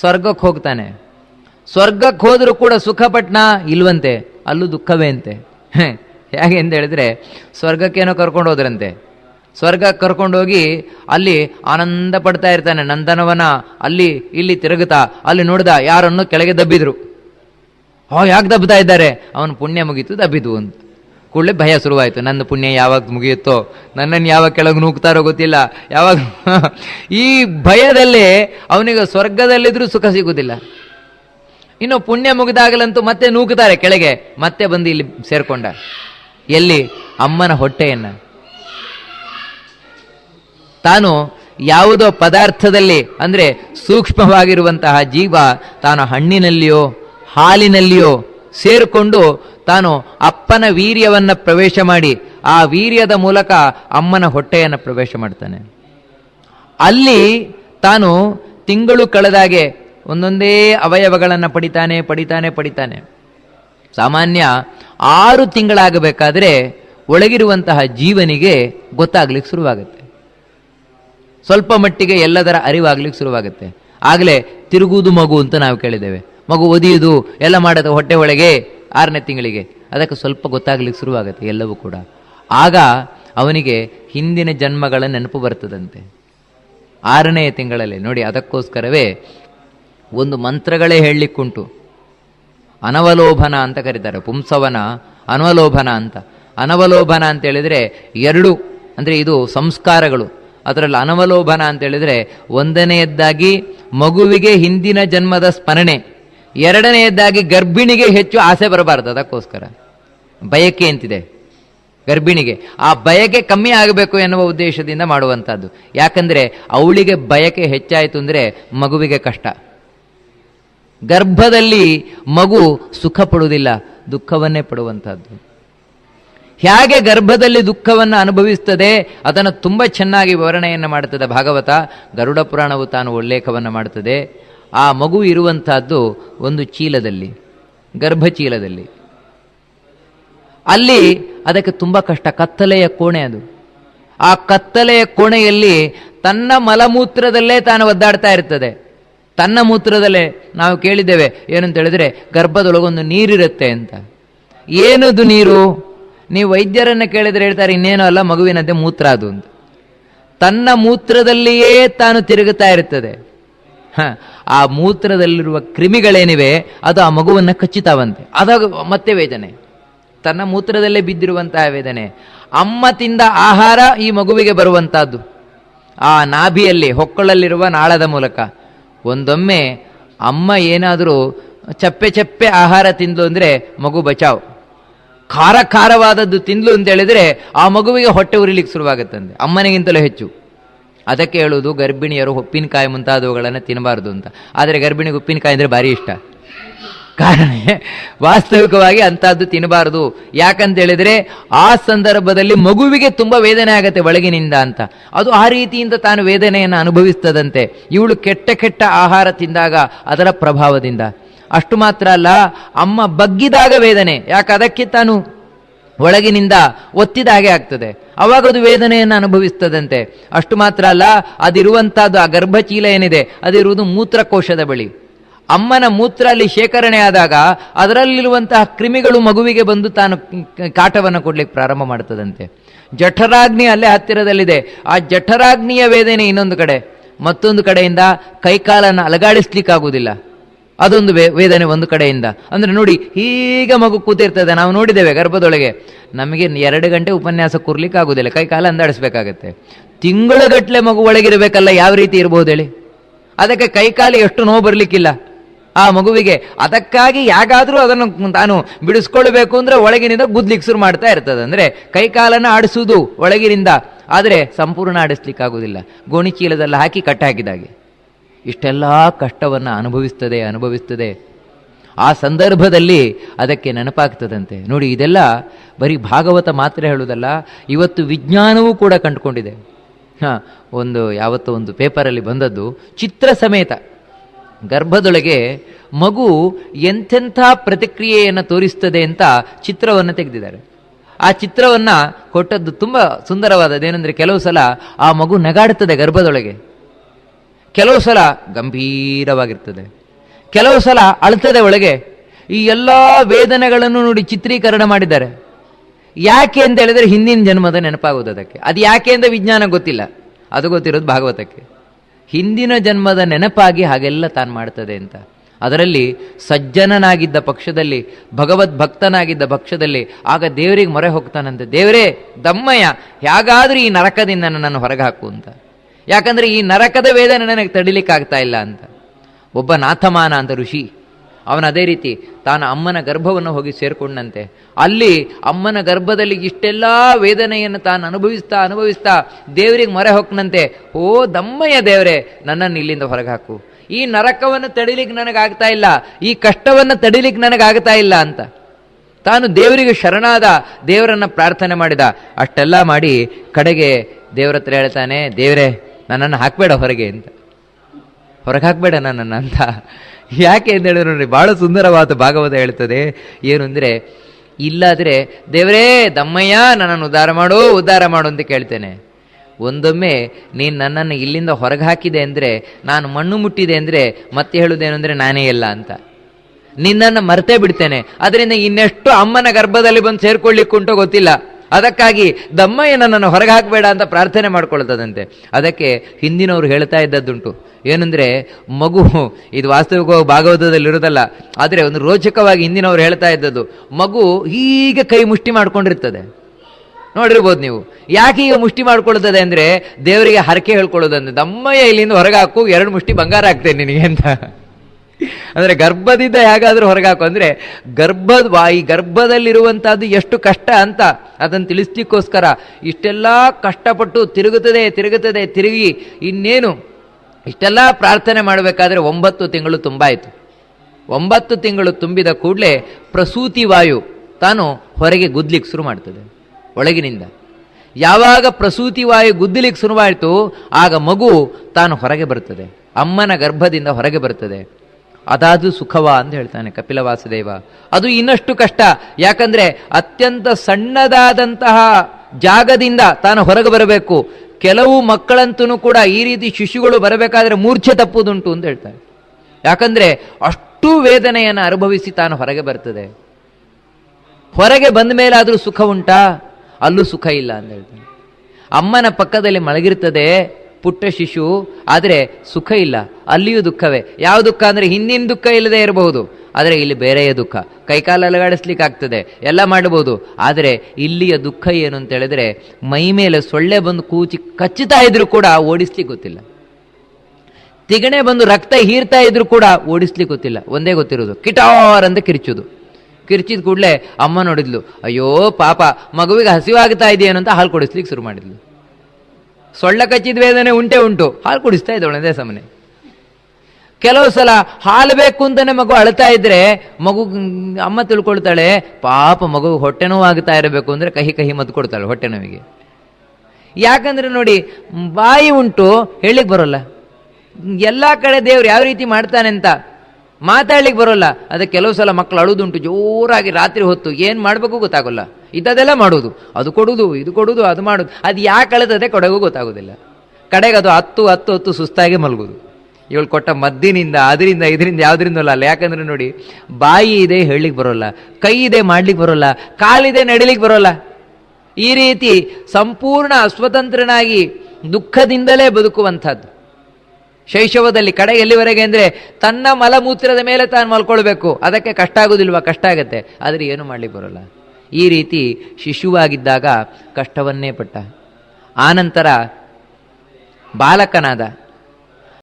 ಸ್ವರ್ಗಕ್ಕೆ ಹೋಗ್ತಾನೆ. ಸ್ವರ್ಗಕ್ಕೆ ಹೋದರೂ ಕೂಡ ಸುಖಪಟ್ನ ಇಲ್ವಂತೆ, ಅಲ್ಲೂ ದುಃಖವೇ ಅಂತೆ. ಹೇಗೆ ಅಂತ ಹೇಳಿದ್ರೆ ಸ್ವರ್ಗಕ್ಕೇನೋ ಕರ್ಕೊಂಡು ಹೋದ್ರಂತೆ. ಸ್ವರ್ಗಕ್ಕೆ ಕರ್ಕೊಂಡೋಗಿ ಅಲ್ಲಿ ಆನಂದ ಪಡ್ತಾ ಇರ್ತಾನೆ, ನಂದನವನ ಅಲ್ಲಿ ಇಲ್ಲಿ ತಿರುಗುತ್ತಾ, ಅಲ್ಲಿ ನೋಡ್ದ ಯಾರನ್ನು ಕೆಳಗೆ ದಬ್ಬಿದ್ರು. ಹೋ ಯಾಕೆ ದಬ್ತಾ ಇದ್ದಾರೆ? ಅವನು ಪುಣ್ಯ ಮುಗೀತು, ದಬ್ಬಿದ್ವು ಅಂತ. ಕೂಡಲೇ ಭಯ ಶುರುವಾಯಿತು. ನನ್ನ ಪುಣ್ಯ ಯಾವಾಗ ಮುಗಿಯುತ್ತೋ, ನನ್ನನ್ನು ಯಾವಾಗ ಕೆಳಗೆ ನೂಕ್ತಾರೋ ಗೊತ್ತಿಲ್ಲ. ಯಾವಾಗ ಈ ಭಯದಲ್ಲೇ ಅವನಿಗೆ ಸ್ವರ್ಗದಲ್ಲಿದ್ದರೂ ಸುಖ ಸಿಗುವುದಿಲ್ಲ. ಇನ್ನು ಪುಣ್ಯ ಮುಗಿದಾಗಲಂತೂ ಮತ್ತೆ ನೂಗುತ್ತಾರೆ ಕೆಳಗೆ, ಮತ್ತೆ ಬಂದು ಇಲ್ಲಿ ಸೇರ್ಕೊಂಡ. ಎಲ್ಲಿ? ಅಮ್ಮನ ಹೊಟ್ಟೆಯನ್ನ. ತಾನು ಯಾವುದೋ ಪದಾರ್ಥದಲ್ಲಿ, ಅಂದ್ರೆ ಸೂಕ್ಷ್ಮವಾಗಿರುವಂತಹ ಜೀವ ತಾನು ಹಣ್ಣಿನಲ್ಲಿಯೋ, ಹಾಲಿನಲ್ಲಿಯೋ ಸೇರಿಕೊಂಡು ತಾನು ಅಪ್ಪನ ವೀರ್ಯವನ್ನು ಪ್ರವೇಶ ಮಾಡಿ ಆ ವೀರ್ಯದ ಮೂಲಕ ಅಮ್ಮನ ಹೊಟ್ಟೆಯನ್ನು ಪ್ರವೇಶ ಮಾಡ್ತಾನೆ. ಅಲ್ಲಿ ತಾನು ತಿಂಗಳು ಕಳೆದಾಗೆ ಒಂದೊಂದೇ ಅವಯವಗಳನ್ನು ಪಡಿತಾನೆ ಪಡಿತಾನೆ ಪಡಿತಾನೆ. ಸಾಮಾನ್ಯ ಆರು ತಿಂಗಳಾಗಬೇಕಾದ್ರೆ ಒಳಗಿರುವಂತಹ ಜೀವನಿಗೆ ಗೊತ್ತಾಗ್ಲಿಕ್ಕೆ ಶುರುವಾಗುತ್ತೆ. ಸ್ವಲ್ಪ ಮಟ್ಟಿಗೆ ಎಲ್ಲದರ ಅರಿವಾಗ್ಲಿಕ್ಕೆ ಶುರುವಾಗುತ್ತೆ. ಆಗಲೇ ತಿರುಗುವುದು ಮಗು ಅಂತ ನಾವು ಕೇಳಿದ್ದೇವೆ. ಮಗು ಒದಿಯುವುದು ಎಲ್ಲ ಮಾಡೋದು ಹೊಟ್ಟೆ ಒಳಗೆ. ಆರನೇ ತಿಂಗಳಿಗೆ. ಅದಕ್ಕೆ ಸ್ವಲ್ಪ ಗೊತ್ತಾಗ್ಲಿಕ್ಕೆ ಶುರುವಾಗುತ್ತೆ, ಎಲ್ಲವೂ ಕೂಡ. ಆಗ ಅವನಿಗೆ ಹಿಂದಿನ ಜನ್ಮಗಳ ನೆನಪು ಬರ್ತದಂತೆ. ಆರನೆಯ ತಿಂಗಳಲ್ಲಿ, ನೋಡಿ, ಅದಕ್ಕೋಸ್ಕರವೇ ಒಂದು ಮಂತ್ರಗಳೇ ಹೇಳಲಿಕ್ಕುಂಟು. ಅನವಲೋಭನ ಅಂತ ಕರೀತಾರೆ, ಪುಂಸವನ ಅನವಲೋಭನ ಅಂತ. ಅನವಲೋಭನ ಅಂತ ಹೇಳಿದರೆ ಎರಡು, ಅಂದರೆ ಇದು ಸಂಸ್ಕಾರಗಳು. ಅದರಲ್ಲಿ ಅನವಲೋಭನ ಅಂತ ಹೇಳಿದರೆ ಒಂದನೆಯದ್ದಾಗಿ ಮಗುವಿಗೆ ಹಿಂದಿನ ಜನ್ಮದ ಸ್ಮರಣೆ. ಎರಡನೆಯದ್ದಾಗಿ ಗರ್ಭಿಣಿಗೆ ಹೆಚ್ಚು ಆಸೆ ಬರಬಾರ್ದು, ಅದಕ್ಕೋಸ್ಕರ. ಬಯಕೆ ಅಂತಿದೆ. ಗರ್ಭಿಣಿಗೆ. ಆ ಬಯಕೆ ಕಮ್ಮಿ ಆಗಬೇಕು ಎನ್ನುವ ಉದ್ದೇಶದಿಂದ ಮಾಡುವಂಥದ್ದು. ಯಾಕಂದರೆ ಅವಳಿಗೆ ಬಯಕೆ ಹೆಚ್ಚಾಯಿತು ಅಂದರೆ ಮಗುವಿಗೆ ಕಷ್ಟ. ಗರ್ಭದಲ್ಲಿ ಮಗು ಸುಖ ಪಡುವುದಿಲ್ಲ, ದುಃಖವನ್ನೇ ಪಡುವಂಥದ್ದು. ಹೇಗೆ ಗರ್ಭದಲ್ಲಿ ದುಃಖವನ್ನು ಅನುಭವಿಸ್ತದೆ, ಅದನ್ನು ತುಂಬ ಚೆನ್ನಾಗಿ ವಿವರಣೆಯನ್ನು ಮಾಡುತ್ತದೆ ಭಾಗವತ. ಗರುಡ ಪುರಾಣವು ತಾನು ಉಲ್ಲೇಖವನ್ನು ಮಾಡುತ್ತದೆ ಆ ಮಗು ಇರುವಂತಹದ್ದು ಒಂದು ಚೀಲದಲ್ಲಿ, ಗರ್ಭಚೀಲದಲ್ಲಿ. ಅಲ್ಲಿ ಅದಕ್ಕೆ ತುಂಬ ಕಷ್ಟ, ಕತ್ತಲೆಯ ಕೋಣೆ ಅದು. ಆ ಕತ್ತಲೆಯ ಕೋಣೆಯಲ್ಲಿ ತನ್ನ ಮಲಮೂತ್ರದಲ್ಲೇ ತಾನು ಒದ್ದಾಡ್ತಾ ಇರ್ತದೆ. ತನ್ನ ಮೂತ್ರದಲ್ಲೇ ನಾವು ಕೇಳಿದ್ದೇವೆ ಏನಂತ ಹೇಳಿದ್ರೆ ಗರ್ಭದೊಳಗೊಂದು ನೀರಿರುತ್ತೆ ಅಂತ. ಏನದು ನೀರು? ನೀವು ವೈದ್ಯರನ್ನು ಕೇಳಿದ್ರೆ ಹೇಳ್ತಾರೆ, ಇನ್ನೇನೋ ಅಲ್ಲ ಮಗುವಿನಂತೆ ಮೂತ್ರ ಅದು ಅಂತ. ತನ್ನ ಮೂತ್ರದಲ್ಲಿಯೇ ತಾನು ತಿರುಗುತ್ತಾ ಇರ್ತದೆ. ಆ ಮೂತ್ರದಲ್ಲಿರುವ ಕ್ರಿಮಿಗಳೇನಿವೆ, ಅದು ಆ ಮಗುವನ್ನು ಕಚ್ಚುತ್ತಾವಂತೆ ಅದಾಗ ಮತ್ತೆ ವೇದನೆ. ತನ್ನ ಮೂತ್ರದಲ್ಲೇ ಬಿದ್ದಿರುವಂತಹ ವೇದನೆ. ಅಮ್ಮ ತಿಂದ ಆಹಾರ ಈ ಮಗುವಿಗೆ ಬರುವಂತಹದ್ದು. ಆ ನಾಭಿಯಲ್ಲಿ, ಹೊಕ್ಕಳಲ್ಲಿರುವ ನಾಳದ ಮೂಲಕ. ಒಂದೊಮ್ಮೆ ಅಮ್ಮ ಏನಾದರೂ ಚಪ್ಪೆ ಚಪ್ಪೆ ಆಹಾರ ತಿಂದ್ಲು ಅಂದರೆ ಮಗು ಬಚಾವ್. ಖಾರ ಖಾರವಾದದ್ದು ತಿಂದ್ಲು ಅಂತ ಹೇಳಿದ್ರೆ ಆ ಮಗುವಿಗೆ ಹೊಟ್ಟೆ ಉರಿಲಿಕ್ಕೆ ಶುರುವಾಗುತ್ತಂತೆ. ಅಮ್ಮನಿಗಿಂತಲೂ ಹೆಚ್ಚು. ಅದಕ್ಕೆ ಹೇಳುವುದು ಗರ್ಭಿಣಿಯರು ಉಪ್ಪಿನಕಾಯಿ ಮುಂತಾದವುಗಳನ್ನು ತಿನ್ನಬಾರ್ದು ಅಂತ. ಆದರೆ ಗರ್ಭಿಣಿಗೆ ಉಪ್ಪಿನಕಾಯಿ ಅಂದರೆ ಭಾರಿ ಇಷ್ಟ. ಕಾರಣ ವಾಸ್ತವಿಕವಾಗಿ ಅಂಥದ್ದು ತಿನ್ನಬಾರದು. ಯಾಕಂತೇಳಿದರೆ ಆ ಸಂದರ್ಭದಲ್ಲಿ ಮಗುವಿಗೆ ತುಂಬ ವೇದನೆ ಆಗುತ್ತೆ ಒಳಗಿನಿಂದ ಅಂತ. ಅದು ಆ ರೀತಿಯಿಂದ ತಾನು ವೇದನೆಯನ್ನು ಅನುಭವಿಸ್ತದಂತೆ. ಇವಳು ಕೆಟ್ಟ ಕೆಟ್ಟ ಆಹಾರ ತಿಂದಾಗ ಅದರ ಪ್ರಭಾವದಿಂದ. ಅಷ್ಟು ಮಾತ್ರ ಅಲ್ಲ, ಅಮ್ಮ ಬಗ್ಗಿದಾಗ ವೇದನೆ. ಯಾಕೆ ಅದಕ್ಕೆ ತಾನು ಒಳಗಿನಿಂದ ಒತ್ತಿದ ಹಾಗೆ ಆಗ್ತದೆ. ಅವಾಗ ಅದು ವೇದನೆಯನ್ನು ಅನುಭವಿಸ್ತದಂತೆ. ಅಷ್ಟು ಮಾತ್ರ ಅಲ್ಲ ಅದಿರುವಂಥದ್ದು ಆ ಗರ್ಭಚೀಲ ಏನಿದೆ, ಅದಿರುವುದು ಮೂತ್ರಕೋಶದ ಬಳಿ. ಅಮ್ಮನ ಮೂತ್ರ ಅಲ್ಲಿ ಶೇಖರಣೆ ಆದಾಗ ಅದರಲ್ಲಿರುವಂತಹ ಕ್ರಿಮಿಗಳು ಮಗುವಿಗೆ ಬಂದು ತಾನು ಕಾಟವನ್ನು ಕೊಡ್ಲಿಕ್ಕೆ ಪ್ರಾರಂಭ ಮಾಡ್ತದಂತೆ. ಜಠರಾಗ್ನಿ ಅಲ್ಲೇ ಹತ್ತಿರದಲ್ಲಿದೆ. ಆ ಜಠರಾಗ್ನಿಯ ವೇದನೆ ಇನ್ನೊಂದು ಕಡೆ. ಮತ್ತೊಂದು ಕಡೆಯಿಂದ ಕೈಕಾಲನ್ನು ಅಲಗಾಡಿಸ್ಲಿಕ್ಕಾಗುವುದಿಲ್ಲ. ಅದೊಂದು ವೇದನೆ ಒಂದು ಕಡೆಯಿಂದ. ಅಂದ್ರೆ ನೋಡಿ, ಹೀಗೆ ಮಗು ಕೂತಿರ್ತದೆ. ನಾವು ನೋಡಿದ್ದೇವೆ ಗರ್ಭದೊಳಗೆ. ನಮಗೆ ಎರಡು ಗಂಟೆ ಉಪನ್ಯಾಸ ಕೂರ್ಲಿಕ್ಕೆ ಆಗುದಿಲ್ಲ. ಕೈ ಕಾಲ ಅಂದಾಡಿಸ್ಬೇಕಾಗತ್ತೆ. ತಿಂಗಳಗಟ್ಲೆ ಮಗು ಒಳಗಿರಬೇಕಲ್ಲ, ಯಾವ ರೀತಿ ಇರಬಹುದು ಹೇಳಿ? ಅದಕ್ಕೆ ಕೈಕಾಲು ಎಷ್ಟು ನೋವು ಬರಲಿಕ್ಕಿಲ್ಲ. ಆ ಮಗುವಿಗೆ ಅದಕ್ಕಾಗಿ ಯಾಕಾದರೂ ಅದನ್ನು ತಾನು ಬಿಡಿಸ್ಕೊಳ್ಬೇಕು ಅಂದ್ರೆ ಒಳಗಿನಿಂದ ಗುದ್ಲಿಕ್ಕೆ ಶುರು ಮಾಡ್ತಾ ಇರ್ತದೆ. ಅಂದ್ರೆ ಕೈಕಾಲನ್ನು ಆಡಿಸುವುದು ಒಳಗಿನಿಂದ. ಆದರೆ ಸಂಪೂರ್ಣ ಆಡಿಸ್ಲಿಕ್ಕಾಗುವುದಿಲ್ಲ ಗೋಣಿ ಚೀಲದಲ್ಲಿ ಹಾಕಿ ಕಟ್ಟಾಕಿದಾಗೆ ಇಷ್ಟೆಲ್ಲ ಕಷ್ಟವನ್ನು ಅನುಭವಿಸ್ತದೆ ಅನುಭವಿಸ್ತದೆ. ಆ ಸಂದರ್ಭದಲ್ಲಿ ಅದಕ್ಕೆ ನೆನಪಾಗ್ತದಂತೆ. ನೋಡಿ, ಇದೆಲ್ಲ ಬರೀ ಭಾಗವತ ಮಾತ್ರ ಹೇಳುವುದಲ್ಲ, ಇವತ್ತು ವಿಜ್ಞಾನವೂ ಕೂಡ ಕಂಡುಕೊಂಡಿದೆ. ಹಾಂ, ಒಂದು, ಯಾವತ್ತೋ ಒಂದು ಪೇಪರಲ್ಲಿ ಬಂದದ್ದು, ಚಿತ್ರ ಸಮೇತ. ಗರ್ಭದೊಳಗೆ ಮಗು ಎಂಥೆಂಥ ಪ್ರತಿಕ್ರಿಯೆಯನ್ನು ತೋರಿಸ್ತದೆ ಅಂತ ಚಿತ್ರವನ್ನು ತೆಗೆದಿದ್ದಾರೆ. ಆ ಚಿತ್ರವನ್ನು ಕೊಟ್ಟದ್ದು ತುಂಬ ಸುಂದರವಾದದ್ದು. ಏನಂದರೆ, ಕೆಲವು ಸಲ ಆ ಮಗು ನಗಾಡ್ತದೆ ಗರ್ಭದೊಳಗೆ. ಕೆಲವು ಸಲ ಗಂಭೀರವಾಗಿರ್ತದೆ. ಕೆಲವು ಸಲ ಅಳ್ತದೆ ಒಳಗೆ ಈ ಎಲ್ಲ ವೇದನೆಗಳನ್ನು ನೋಡಿ ಚಿತ್ರೀಕರಣ ಮಾಡಿದ್ದಾರೆ. ಯಾಕೆ ಅಂತ ಹೇಳಿದರೆ ಹಿಂದಿನ ಜನ್ಮದ ನೆನಪಾಗೋದು ಅದಕ್ಕೆ. ಅದು ಯಾಕೆ ಅಂತ ವಿಜ್ಞಾನ ಗೊತ್ತಿಲ್ಲ. ಅದು ಗೊತ್ತಿರೋದು ಭಾಗವತಕ್ಕೆ. ಹಿಂದಿನ ಜನ್ಮದ ನೆನಪಾಗಿ ಹಾಗೆಲ್ಲ ತಾನು ಮಾಡ್ತದೆ ಅಂತ. ಅದರಲ್ಲಿ ಸಜ್ಜನನಾಗಿದ್ದ ಪಕ್ಷದಲ್ಲಿ ಭಗವದ್ ಭಕ್ತನಾಗಿದ್ದ ಪಕ್ಷದಲ್ಲಿ ಆಗ ದೇವರಿಗೆ ಮೊರೆ ಹೋಗ್ತಾನಂತೆ. ದೇವರೇ, ದಮ್ಮಯ್ಯ, ಹೇಗಾದರೂ ಈ ನರಕದಿಂದ ನನ್ನನ್ನು ಹೊರಗೆ ಹಾಕು ಅಂತ. ಯಾಕಂದ್ರೆ ಈ ನರಕದ ವೇದನೆ ನನಗೆ ತಡಿಲಿಕ್ಕಾಗ್ತಾ ಇಲ್ಲ ಅಂತ. ಒಬ್ಬ ನಾಥಮಾನ ಅಂತ ಋಷಿ, ಅವನ ಅದೇ ರೀತಿ ತಾನು ಅಮ್ಮನ ಗರ್ಭವನ್ನು ಹೋಗಿ ಸೇರಿಕೊಂಡಂತೆ. ಅಲ್ಲಿ ಅಮ್ಮನ ಗರ್ಭದಲ್ಲಿ ಇಷ್ಟೆಲ್ಲ ವೇದನೆಯನ್ನು ತಾನು ಅನುಭವಿಸ್ತಾ ಅನುಭವಿಸ್ತಾ ದೇವರಿಗೆ ಮೊರೆ ಹೊಕ್ಕನಂತೆ ಓ ದಮ್ಮಯ್ಯ ದೇವರೇ, ನನ್ನನ್ನು ಇಲ್ಲಿಂದ ಹೊರಗೆ ಹಾಕು ಈ ನರಕವನ್ನು ತಡಿಲಿಕ್ಕೆ ನನಗಾಗ್ತಾ ಇಲ್ಲ, ಈ ಕಷ್ಟವನ್ನು ತಡಿಲಿಕ್ಕೆ ನನಗಾಗ್ತಾ ಇಲ್ಲ ಅಂತ. ತಾನು ದೇವರಿಗೆ ಶರಣಾದ, ದೇವರನ್ನು ಪ್ರಾರ್ಥನೆ ಮಾಡಿದ. ಅಷ್ಟೆಲ್ಲ ಮಾಡಿ ಕಡೆಗೆ ದೇವರತ್ರ ಹೇಳ್ತಾನೆ, ದೇವರೇ ನನ್ನನ್ನು ಹಾಕಬೇಡ ಹೊರಗೆ ಅಂತ. ಹೊರಗೆ ಹಾಕಬೇಡ ನನ್ನನ್ನು ಅಂತ. ಯಾಕೆ ಅಂತ ಹೇಳಿದ್ರೆ ನೋಡಿ ಭಾಳ ಸುಂದರವಾದ ಭಾಗವತ ಹೇಳ್ತದೆ. ಏನು ಅಂದರೆ, ಇಲ್ಲಾದರೆ, ದೇವರೇ, ದಮ್ಮಯ್ಯ, ನನ್ನನ್ನು ಉದ್ಧಾರ ಮಾಡು ಉದ್ಧಾರ ಮಾಡು ಅಂತ ಕೇಳ್ತೇನೆ. ಒಂದೊಮ್ಮೆ ನೀನು ನನ್ನನ್ನು ಇಲ್ಲಿಂದ ಹೊರಗೆ ಹಾಕಿದೆ ಅಂದರೆ, ನಾನು ಮಣ್ಣು ಮುಟ್ಟಿದೆ ಅಂದರೆ, ಮತ್ತೆ ಹೇಳುವುದೇನು ಅಂದರೆ, ನಾನೇ ಇಲ್ಲ ಅಂತ. ನಿನ್ನನ್ನು ಮರೆತೇ ಬಿಡ್ತೇನೆ. ಅದರಿಂದ ಇನ್ನೆಷ್ಟು ಅಮ್ಮನ ಗರ್ಭದಲ್ಲಿ ಬಂದು ಸೇರ್ಕೊಳ್ಳಿಕ್ಕುಂಟೋ ಗೊತ್ತಿಲ್ಲ. ಅದಕ್ಕಾಗಿ ದಮ್ಮಯ್ಯ ನನ್ನನ್ನು ಹೊರಗೆ ಹಾಕಬೇಡ ಅಂತ ಪ್ರಾರ್ಥನೆ ಮಾಡ್ಕೊಳ್ತದಂತೆ ಅದಕ್ಕೆ ಹಿಂದಿನವರು ಹೇಳ್ತಾ ಇದ್ದದ್ದುಂಟು. ಏನಂದರೆ, ಮಗು, ಇದು ವಾಸ್ತವಿಕವಾಗಿ ಭಾಗವತದಲ್ಲಿರೋದಲ್ಲ ಆದರೆ ಒಂದು ರೋಚಕವಾಗಿ ಹಿಂದಿನವರು ಹೇಳ್ತಾ ಇದ್ದದ್ದು, ಮಗು ಹೀಗೆ ಕೈ ಮುಷ್ಟಿ ಮಾಡ್ಕೊಂಡಿರ್ತದೆ. ನೋಡಿರ್ಬೋದು ನೀವು. ಯಾಕೆ ಈಗ ಮುಷ್ಟಿ ಮಾಡ್ಕೊಳ್ತದೆ ಅಂದರೆ ದೇವರಿಗೆ ಹರಕೆ ಹೇಳ್ಕೊಳ್ಳೋದಂದ್ರೆ ದಮ್ಮಯ್ಯ ಇಲ್ಲಿಂದ ಹೊರಗೆ ಹಾಕು, ಎರಡು ಮುಷ್ಟಿ ಬಂಗಾರ ಹಾಕ್ತೇನೆ ನಿನಗೆ ಅಂತ. ಅಂದ್ರೆ ಗರ್ಭದಿಂದ ಹೇಗಾದರೂ ಹೊರಗಾಕು ಅಂದರೆ ಗರ್ಭದ ವಾಯಿ ಗರ್ಭದಲ್ಲಿರುವಂಥದ್ದು ಎಷ್ಟು ಕಷ್ಟ ಅಂತ ಅದನ್ನು ತಿಳಿಸ್ಲಿಕ್ಕೋಸ್ಕರ ಇಷ್ಟೆಲ್ಲ ಕಷ್ಟಪಟ್ಟು ತಿರುಗುತ್ತದೆ ತಿರುಗುತ್ತದೆ, ತಿರುಗಿ ಇನ್ನೇನು? ಇಷ್ಟೆಲ್ಲ ಪ್ರಾರ್ಥನೆ ಮಾಡಬೇಕಾದ್ರೆ ಒಂಬತ್ತು ತಿಂಗಳು ತುಂಬಾಯಿತು ಒಂಬತ್ತು ತಿಂಗಳು ತುಂಬಿದ ಕೂಡಲೇ ಪ್ರಸೂತಿ ವಾಯು ತಾನು ಹೊರಗೆ ಗುದ್ಲಿಕ್ಕೆ ಶುರು ಮಾಡ್ತದೆ, ಒಳಗಿನಿಂದ. ಯಾವಾಗ ಪ್ರಸೂತಿ ವಾಯು ಗುದ್ದಲಿಕ್ಕೆ ಶುರುವಾಯಿತು, ಆಗ ಮಗು ತಾನು ಹೊರಗೆ ಬರ್ತದೆ. ಅಮ್ಮನ ಗರ್ಭದಿಂದ ಹೊರಗೆ ಬರ್ತದೆ. ಅದಾದು ಸುಖವ ಅಂತ ಹೇಳ್ತಾನೆ ಕಪಿಲ ವಾಸುದೇವ. ಅದು ಇನ್ನಷ್ಟು ಕಷ್ಟ. ಯಾಕಂದ್ರೆ ಅತ್ಯಂತ ಸಣ್ಣದಾದಂತಹ ಜಾಗದಿಂದ ತಾನು ಹೊರಗೆ ಬರಬೇಕು. ಕೆಲವು ಮಕ್ಕಳಂತೂ ಕೂಡ ಈ ರೀತಿ ಶಿಶುಗಳು ಬರಬೇಕಾದ್ರೆ ಮೂರ್ಛೆ ತಪ್ಪುದುಂಟು ಅಂತ ಹೇಳ್ತಾರೆ ಯಾಕಂದ್ರೆ ಅಷ್ಟು ವೇದನೆಯನ್ನು ಅನುಭವಿಸಿ ತಾನು ಹೊರಗೆ ಬರ್ತದೆ. ಹೊರಗೆ ಬಂದ ಮೇಲಾದರೂ ಸುಖ ಉಂಟಾ? ಅಲ್ಲೂ ಸುಖ ಇಲ್ಲ ಅಂತ ಹೇಳ್ತಾನೆ. ಅಮ್ಮನ ಪಕ್ಕದಲ್ಲಿ ಮಲಗಿರ್ತದೆ. ಪುಟ್ಟ ಶಿಶು ಆದರೆ ಸುಖ ಇಲ್ಲ, ಅಲ್ಲಿಯೂ ದುಃಖವೇ. ಯಾವ ದುಃಖ ಅಂದರೆ ಹಿಂದಿನ ದುಃಖ ಇಲ್ಲದೆ ಇರಬಹುದು, ಆದರೆ ಇಲ್ಲಿ ಬೇರೆಯ ದುಃಖ. ಕೈಕಾಲು ಅಲಗಾಡಿಸ್ಲಿಕ್ಕೆ ಆಗ್ತದೆ ಎಲ್ಲ ಮಾಡಬಹುದು ಆದರೆ ಇಲ್ಲಿಯ ದುಃಖ ಏನು ಅಂತ ಹೇಳಿದ್ರೆ, ಮೈ ಮೇಲೆ ಸೊಳ್ಳೆ ಬಂದು ಕೂಚಿ ಕಚ್ಚುತ್ತಾ ಇದ್ರೂ ಕೂಡ ಓಡಿಸ್ಲಿಕ್ಕೆ ಗೊತ್ತಿಲ್ಲ. ತಿಗಣೆ ಬಂದು ರಕ್ತ ಹೀರ್ತಾ ಇದ್ರು ಕೂಡ ಓಡಿಸ್ಲಿಕ್ಕೆ ಗೊತ್ತಿಲ್ಲ. ಒಂದೇ ಗೊತ್ತಿರೋದು, ಕಿಟಾರ್ ಅಂತ ಕಿರ್ಚುದು. ಕಿರ್ಚಿದ ಕೂಡಲೇ ಅಮ್ಮ ನೋಡಿದ್ಲು, ಅಯ್ಯೋ ಪಾಪ, ಮಗುವಿಗೆ ಹಸಿವಾಗ್ತಾ ಇದೆಯೇನು ಅಂತ ಹಾಲು ಕೊಡಿಸ್ಲಿಕ್ಕೆ ಶುರು ಮಾಡಿದ್ಲು. ಸೊಳ್ಳ ಕಚ್ಚಿದ ವೇದನೆ ಉಂಟೆ ಉಂಟು. ಹಾಲು ಕುಡಿಸ್ತಾ ಇದ್ದವಳು ಅದೇ ಸಮನೆ ಕೆಲವು ಸಲ ಹಾಲು ಬೇಕು ಅಂತಲೇ ಮಗು ಅಳ್ತಾ ಇದ್ರೆ ಮಗು ಅಮ್ಮ ತಿಳ್ಕೊಳ್ತಾಳೆ, ಪಾಪ ಮಗು ಹೊಟ್ಟೆ ನೋವು ಆಗ್ತಾ ಇರಬೇಕು ಅಂದರೆ ಕಹಿ ಕಹಿ ಮದ್ದು ಕೊಡ್ತಾಳೆ ಹೊಟ್ಟೆ ನೋವಿಗೆ. ಯಾಕಂದ್ರೆ ನೋಡಿ, ಬಾಯಿ ಉಂಟು, ಹೇಳಿಕ್ ಬರೋಲ್ಲ. ಎಲ್ಲ ಕಡೆ ದೇವ್ರು ಯಾವ ರೀತಿ ಮಾಡ್ತಾನೆ ಅಂತ ಮಾತಾಡ್ಲಿಕ್ಕೆ ಬರೋಲ್ಲ. ಅದಕ್ಕೆ ಕೆಲವು ಸಲ ಮಕ್ಕಳು ಅಳುದುಂಟು, ಜೋರಾಗಿ ರಾತ್ರಿ ಹೊತ್ತು ಏನು ಮಾಡಬೇಕು ಗೊತ್ತಾಗೋಲ್ಲ. ಇದ್ದದೆಲ್ಲ ಮಾಡೋದು. ಅದು ಕೊಡುದು, ಇದು ಕೊಡುದು, ಅದು ಮಾಡೋದು. ಅದು ಯಾಕೆ ಅಳತದೆ ಕೊಡಗೂ ಗೊತ್ತಾಗೋದಿಲ್ಲ. ಕಡೆಗೆ ಅದು ಹತ್ತು ಹತ್ತು ಹತ್ತು ಸುಸ್ತಾಗಿ ಮಲಗೋದು. ಇವಳು ಕೊಟ್ಟ ಮದ್ದಿನಿಂದ, ಅದರಿಂದ, ಇದರಿಂದ ಯಾವುದರಿಂದಲ್ಲ ಅಲ್ಲ. ಯಾಕಂದ್ರೆ ನೋಡಿ, ಬಾಯಿ ಇದೆ, ಹೇಳಲಿಕ್ಕೆ ಬರೋಲ್ಲ. ಕೈ ಇದೆ, ಮಾಡ್ಲಿಕ್ಕೆ ಬರೋಲ್ಲ. ಕಾಲಿದೆ ನಡಿಲಿಕ್ಕೆ ಬರೋಲ್ಲ. ಈ ರೀತಿ ಸಂಪೂರ್ಣ ಅಸ್ವತಂತ್ರನಾಗಿ ದುಃಖದಿಂದಲೇ ಬದುಕುವಂಥದ್ದು. ಶೈಶವದಲ್ಲಿ ಕಡೆ ಎಲ್ಲಿವರೆಗೆ ಅಂದರೆ ತನ್ನ ಮಲಮೂತ್ರದ ಮೇಲೆ ತಾನು ಮಲ್ಕೊಳ್ಬೇಕು. ಅದಕ್ಕೆ ಕಷ್ಟ ಆಗೋದಿಲ್ವಾ? ಕಷ್ಟ ಆಗುತ್ತೆ. ಆದರೆ ಏನು ಮಾಡಲಿಕ್ಕೆ ಬರೋಲ್ಲ ಈ ರೀತಿ ಶಿಶುವಾಗಿದ್ದಾಗ ಕಷ್ಟವನ್ನೇ ಪಟ್ಟ. ಆನಂತರ ಬಾಲಕನಾದ